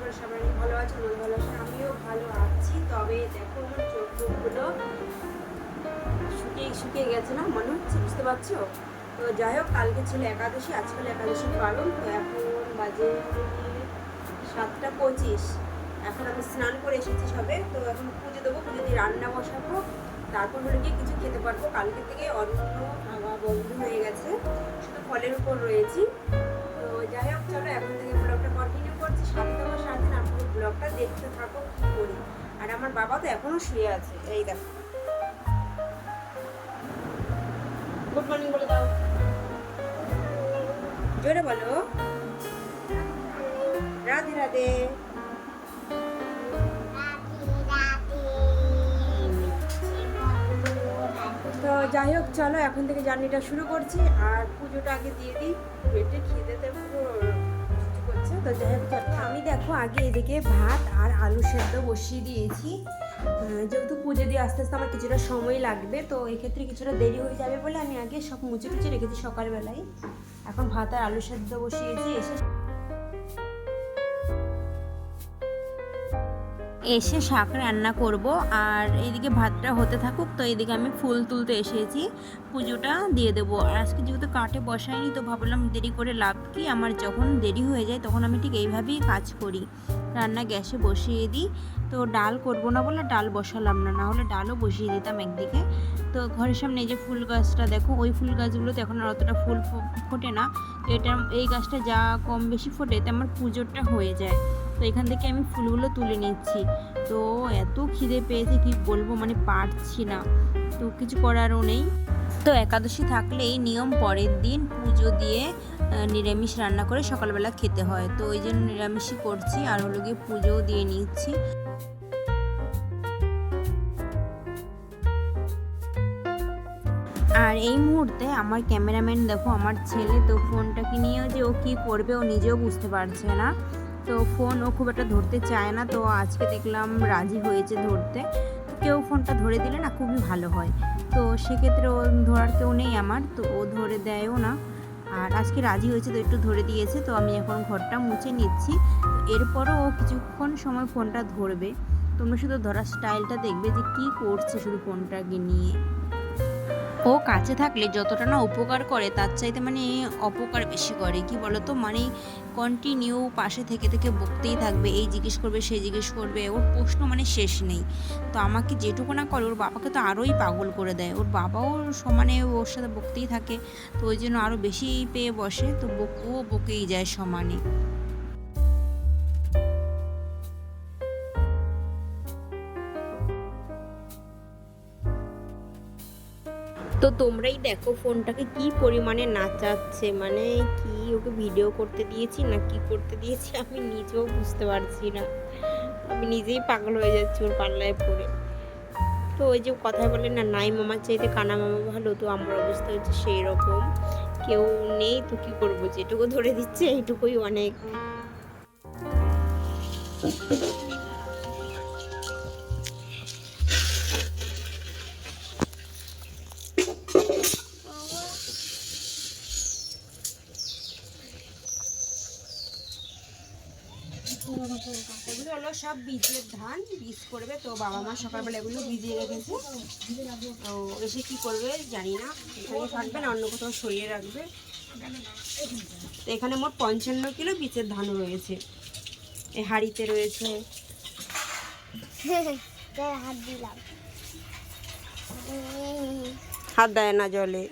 তোমরা সবাই ভালো আছে, মন ভালো আছে, আমিও ভালো আছি। তবে দেখো আমার চোখ চোখগুলো শুকিয়ে শুকিয়ে গেছে না, মনে? হচ্ছে বুঝতে পারছ? তো যাই হোক, কালকে ছিল একাদশী আজকাল একাদশী পালন। তো এখন বাজে সাতটা পঁচিশ। এখন আমি স্নান করে এসেছি সবে, তো এখন পুজো দেবো, পুজো দিয়ে রান্না বসাবো। তারপর হলে গিয়ে কিছু খেতে পারব। কালকে থেকে অন্য খাওয়া বন্ধু হয়ে গেছে, শুধু ফলের উপর রয়েছি। তো যাই হোক, চলো, এখন থেকে ব্লগটা কন্টিনিউ করছি সাথে তোমার সারাদিন আপনার ব্লগটা দেখতে থাকো, কি করি? আর আমার বাবা তো এখনও শুয়ে আছে, এই দেখো। গুড মর্নিং বলে দাও। জোরে বলো। রাধে রাধে। তো যাই হোক, চলো, এখন থেকে জার্নিটা শুরু করছি, আর পুজোটা আগে দিয়ে দিই, পেটে খিদেতে পুরো করছে তো আমি দেখো আগে এদিকে ভাত আর আলু সেদ্ধ বসিয়ে দিয়েছি। যেহেতু পুজো দিয়ে আস্তে আস্তে আমার কিছুটা সময় লাগবে, তো এক্ষেত্রে কিছুটা দেরি হয়ে যাবে বলে আমি আগে সব মুছে মুছে রেখেছি সকালবেলায়। এখন ভাত আর আলু সেদ্ধ বসিয়েছি, এসে এসে শাক রান্না করব। আর এইদিকে ভাতটা হতে থাকুক, তো এইদিকে আমি ফুল তুলতে এসেছি। পুজোটা দিয়ে দেবো। আর আজকে যেহেতু কাঠে বসাইনি, তো ভাবলাম দেরি করে লাভ কি? আমার যখন দেরি হয়ে যায়, তখন আমি ঠিক এইভাবেই কাজ করি। রান্না গ্যাসে বসিয়ে দিই। তো ডাল করব না বলে ডাল বসালাম না না হলে ডালও বসিয়ে দিতাম একদিকে। তো ঘরের সামনে এই যে ফুল গাছটা, দেখো, ওই ফুল গাছগুলোতে এখন আর অতটা ফুল ফোটে না। তো এটা, এই গাছটা যা কম বেশি ফোটে এতে আমার পুজোটা হয়ে যায়। তো এখান থেকে আমি ফুলগুলো তুলে নিচ্ছি। তো এত খিদে পেয়েছে, কি বলব? মানে পারছি না। তো কিছু করারও নেই। তো একাদশী থাকলে এই নিয়ম, পরের দিন পুজো দিয়ে নিরামিষ রান্না করে সকালবেলা খেতে হয়। তো ওই জন্য নিরামিষই করছি আর হলো গিয়ে পুজোও দিয়ে নিচ্ছি। আর এই মুহূর্তে আমার ক্যামেরাম্যান দেখো, আমার ছেলে তো ফোনটাকে নিয়েও যে ও কী করবে ও নিজেও বুঝতে পারছে না। তো ফোন ও খুব একটা ধরতে চায় না, তো আজকে দেখলাম রাজি হয়েছে ধরতে। কেউ ফোনটা ধরে দিলে না খুবই ভালো হয়। তো সেক্ষেত্রে ও ধরার কেউ নেই আমার, তো ও ধরে দেয়ও না। আর আজকে রাজি হয়েছে তো একটু ধরে দিয়েছে, তো আমি এখন ঘরটা মুছে নিচ্ছি। এরপরও ও কিছুক্ষণ সময় ফোনটা ধরবে। তোমরা শুধু ধরার স্টাইলটা দেখবে যে কি করছে শুধু ফোনটাকে নিয়ে। ও কাছে থাকলে যতটা না উপকার করে, তার চাইতে মানে অপকার বেশি করে। কি বলতো? মানে কন্টিনিউ পাশে থেকে থেকে বকতেই থাকবে, এই জিজ্ঞেস করবে সেই জিজ্ঞেস করবে, ওর প্রশ্ন মানে শেষ নেই। তো আমাকে যেটুকু না করে, ওর বাবাকে তো আরোই পাগল করে দেয়। ওর বাবাও সমানে ওর সাথে বকতেই থাকে, তো ওই জন্য আরও বেশি পেয়ে বসে, তো ও বকেই যায় সমানে। তো তোমরাই দেখো ফোনটাকে কি পরিমাণে নাচাচ্ছে মানে কি ওকে ভিডিও করতে দিয়েছি না কি করতে দিয়েছি আমি নিজেও বুঝতে পারছি না। আমি নিজেই পাগল হয়ে যাচ্ছি ওর পাল্লায় পড়ে। তো ওই যে কথায় বলে না, নাই মামার চাইতে কানা মামা ভালো, তো আমার অবস্থা হচ্ছে সেই রকম কেউ নেই তো কি করব? যেটুকু ধরে দিচ্ছে এইটুকুই অনেক। এগুলো হলো সব বীজের ধান, বীজ করবে তো বাবা মা সকালবেলা এগুলো ভিজিয়ে রেখেছে। তো এসে কি করবে জানি না এখানে থাকবে না, অন্য কোথাও সরিয়ে রাখবে। এখানে মোট পঞ্চান্ন কিলো বীজের ধান রয়েছে। এই হাঁড়িতে রয়েছে। হাত দেয় না জলে।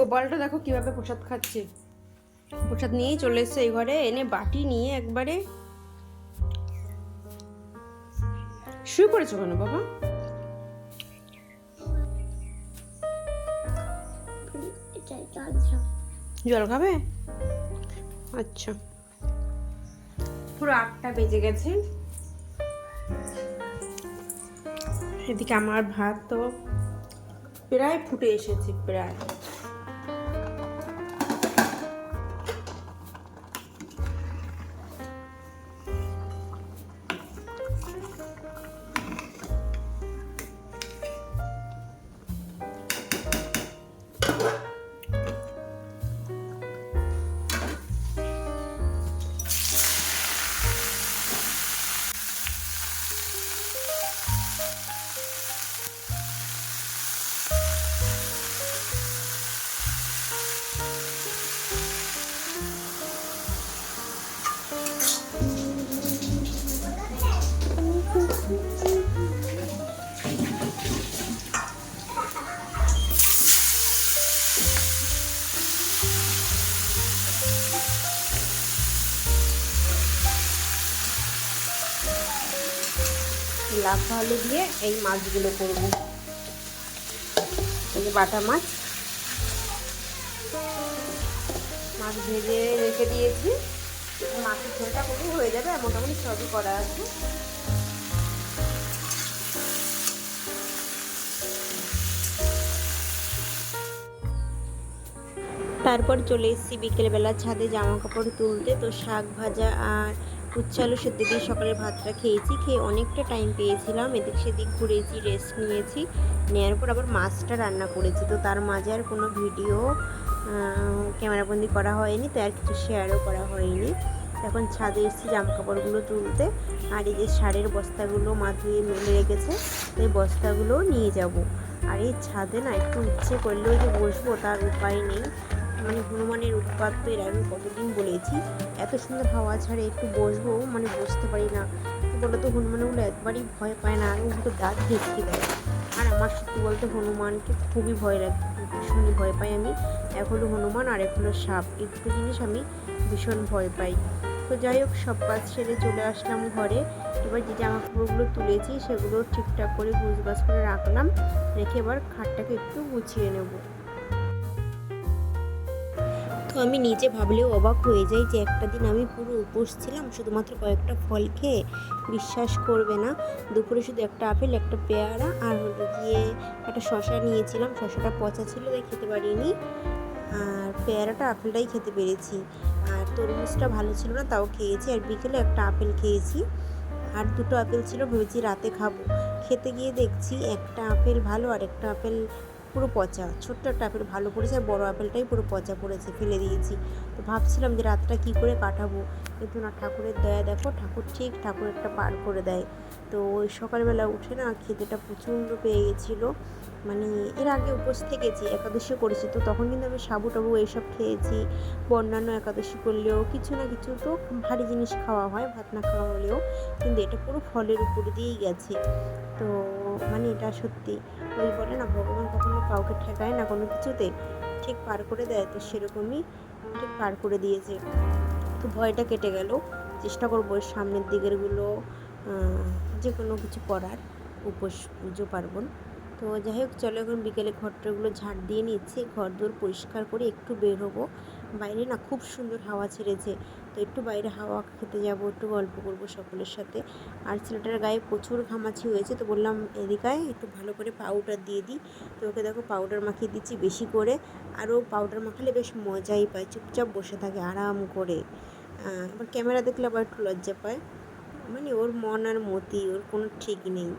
গোপালটা দেখো কীভাবে প্রসাদ খাচ্ছে। প্রসাদ নিয়েই চলে এসছে এই ঘরে, এনে বাটি নিয়ে একবারে শুয়ে পড়েছো কেন বাবা? জল খাবে? আচ্ছা। পুরো আটটা বেজে গেছে। এদিকে আমার ভাত তো প্রায় ফুটে এসেছে, প্রায়। লাফা আলু দিয়ে এই মাছগুলো করব। বাটা মাছ। মাছ ভেজে রেখে দিয়েছি। মাছের ঝোলটা করলেই হয়ে যাবে, মোটামুটি সবই করা আছে। তারপর চলে এসেছি বিকেলবেলা ছাদে জামা কাপড় তুলতে। তো শাক ভাজা আর আলু সেদ্ধ দিয়ে সকালের ভাতটা খেয়েছি, খেয়ে অনেকটা টাইম পেয়েছিলাম। এদিক সেদিক ঘুরেছি রেস্ট নিয়েছি। নেওয়ার পর আবার মাছটা রান্না করেছি। তো তার মাঝে আর কোনো ভিডিও ক্যামেরাবন্দি করা হয়নি, তো আর কিছু শেয়ারও করা হয়নি। এখন ছাদে এসেছি কাপড়গুলো তুলতে। আর এই যে সারের বস্তাগুলো মাথায় মেলে রেখেছে এই বস্তাগুলো নিয়ে যাব। আর এই ছাদে না একটু ইচ্ছে করলেও যে বসবো, তার উপায় নেই। মানে হনুমানের উৎপাত তো এর আগে কতদিন বলেছি? এত সুন্দর হাওয়া ছাড়ে, একটু বসবো মানে বসতে পারি না। বলে তো হনুমানগুলো একবারই ভয় পায় না আর ওগুলো দাঁত ভেসকে দেয়। আর আমার সত্যি বলতে হনুমানকে খুবই ভয় লাগে, ভীষণই ভয় পাই আমি। এক হলো হনুমান আর এক হলো সাপ, এই দুটো জিনিস আমি ভীষণ ভয় পাই। তো যাই হোক, সব কাজ সেরে চলে আসলাম ঘরে। এবার যে জামা কাপড়গুলো তুলেছি, সেগুলো ঠিকঠাক করে গুছগাছ করে রাখলাম। রেখে এবার খাটটাকে একটু গুছিয়ে নেব। আমি নিজে ভাবলেও অবাক হয়ে যাই যে একটা দিন আমি পুরো উপোস ছিলাম, শুধুমাত্র কয়েকটা ফল খেয়ে বিশ্বাস করবে না। দুপুরে শুধু একটা আপেল, একটা পেয়ারা আর হলো গিয়ে একটা শশা নিয়েছিলাম। শশাটা পচা ছিল, তাই খেতে পারিনি। আর পেয়ারাটা, আপেলটাই খেতে পেরেছি। আর তরমুজটা ভালো ছিল না, তাও খেয়েছি। আর বিকেলে একটা আপেল খেয়েছি। আর দুটো আপেল ছিল, ভেবেছি রাতে খাব। খেতে গিয়ে দেখছি একটা আপেল ভালো আর একটা আপেল পুরো পচা, ছোট্ট একটা আপেল, ভালো পড়েছে আর বড়ো আপেলটাই পুরো পচা পড়েছে, ফেলে দিয়েছি। তো ভাবছিলাম যে রাতটা কী করে কাটাবো? কিন্তু না, ঠাকুরের দয়া দেখো, ঠাকুর ঠিক ঠাকুর একটা পার করে দেয়। তো ওই সকালবেলা উঠে না খেতেটা প্রচণ্ড পেয়ে গেছিল। মানে এর আগে উপোস থেকেছি একাদশী করেছি, তো তখন কিন্তু আমি সাবু টাবু এইসব খেয়েছি বা অন্যান্য একাদশী করলেও কিছু না কিছু তো ভারী জিনিস খাওয়া হয়, ভাত না খাওয়া হলেও, কিন্তু এটা পুরো ফলের উপর দিয়েই গেছে। তো মানে এটা সত্যি, ওই বলে না, ভগবান কখনো কাউকে ঠেকায় না কোনো কিছুতে, ঠিক পার করে দেয়, তো সেরকমই ঠিক পার করে দিয়েছে। তো ভয়টা কেটে গেল, চেষ্টা করব সামনের দিকেরগুলো যে কোনো কিছু করার উপোস পুজো পার্বণ তো যাই হোক, চলো এখন বিকেলে ঘরটাগুলো ঝাড় দিয়ে নিচ্ছি। ঘর দোর পরিষ্কার করে একটু বের হব বাইরে না খুব সুন্দর হাওয়া ছেড়েছে। তো একটু বাইরে হাওয়া খেতে যাব, একটু গল্প করব সকলের সাথে। আর ছেলেটার গায়ে প্রচুর ঘামাছি হয়েছে, তো বললাম এদিকায় একটু ভালো করে পাউডার দিয়ে দিই। তো ওকে দেখো পাউডার মাখিয়ে দিচ্ছি বেশি করে। আর ও পাউডার মাখালে বেশ মজাই পায়, চুপচাপ বসে থাকে আরাম করে। আবার ক্যামেরা দেখলে আবার একটু লজ্জা পায়। মানে ওর মন আর মতি, ওর কোনো ঠিক নেই।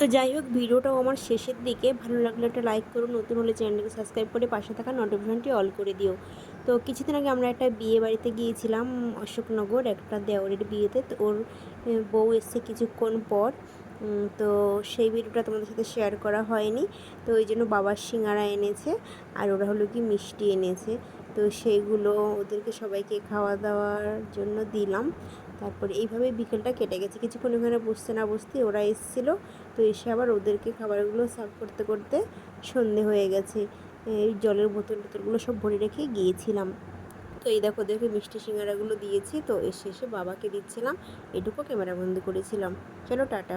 তো যাই হোক, ভিডিওটাও আমার শেষের দিকে। ভালো লাগলে একটা লাইক করো নতুন হলে চ্যানেলটাকে সাবস্ক্রাইব করে পাশে থাকা নোটিফিকেশনটি অল করে দিও। তো কিছুদিন আগে আমরা একটা বিয়ে বাড়িতে গিয়েছিলাম, অশোকনগর, একটা দেওয়ারের বিয়েতে। তো ওর বউ এসছে কিছুক্ষণ পর। তো সেই ভিডিওটা তোমাদের সাথে শেয়ার করা হয়নি। তো ওই জন্য বাবার সিঙ্গারা এনেছে, আর ওরা হলো কি মিষ্টি এনেছে। তো সেইগুলো ওদেরকে সবাইকে খাওয়া দাওয়ার জন্য দিলাম। তারপরে এইভাবে বিকেলটা কেটে গেছে। কিছুক্ষণ ওখানে বসতে না বসতে ওরা এসেছিল। তো এসে আবার ওদেরকে খাবারগুলো সার্ভ করতে করতে সন্ধে হয়ে গেছে। এই জলের বোতল টোতলগুলো সব ভরে রেখে গিয়েছিলাম। তো এই দেখো, ওদেরকে মিষ্টি সিঙ্গারাগুলো দিয়েছি। তো এসে এসে বাবাকে দিচ্ছিলাম। এটুকু ক্যামেরাবন্দি করেছিলাম। চলো, টাটা।